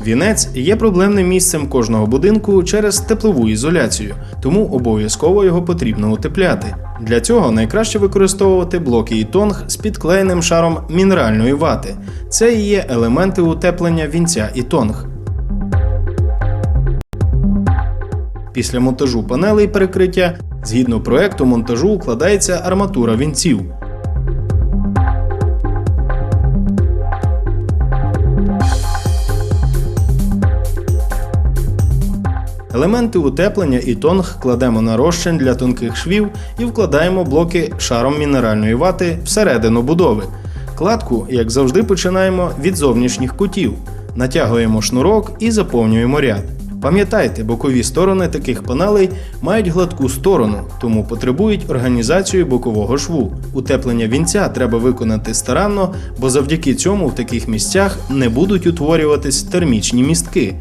Вінець є проблемним місцем кожного будинку через теплову ізоляцію, тому обов'язково його потрібно утепляти. Для цього найкраще використовувати блоки і тонг з підклеєним шаром мінеральної вати. Це і є елементи утеплення вінця і тонг. Після монтажу панелей перекриття, згідно проекту монтажу укладається арматура вінців. Елементи утеплення і тонг кладемо на розчин для тонких швів і вкладаємо блоки шаром мінеральної вати всередину будови. Кладку, як завжди, починаємо від зовнішніх кутів. Натягуємо шнурок і заповнюємо ряд. Пам'ятайте, бокові сторони таких панелей мають гладку сторону, тому потребують організації бокового шву. Утеплення вінця треба виконати старанно, бо завдяки цьому в таких місцях не будуть утворюватись термічні містки.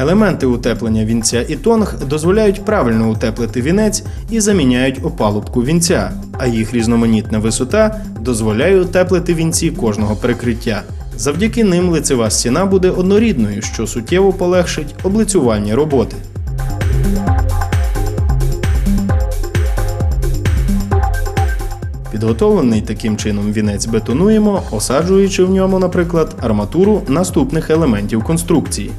Елементи утеплення вінця і тонг дозволяють правильно утеплити вінець і заміняють опалубку вінця, а їх різноманітна висота дозволяє утеплити вінці кожного перекриття. Завдяки ним лицева стіна буде однорідною, що суттєво полегшить облицювання роботи. Підготовлений таким чином вінець бетонуємо, осаджуючи в ньому, наприклад, арматуру наступних елементів конструкції.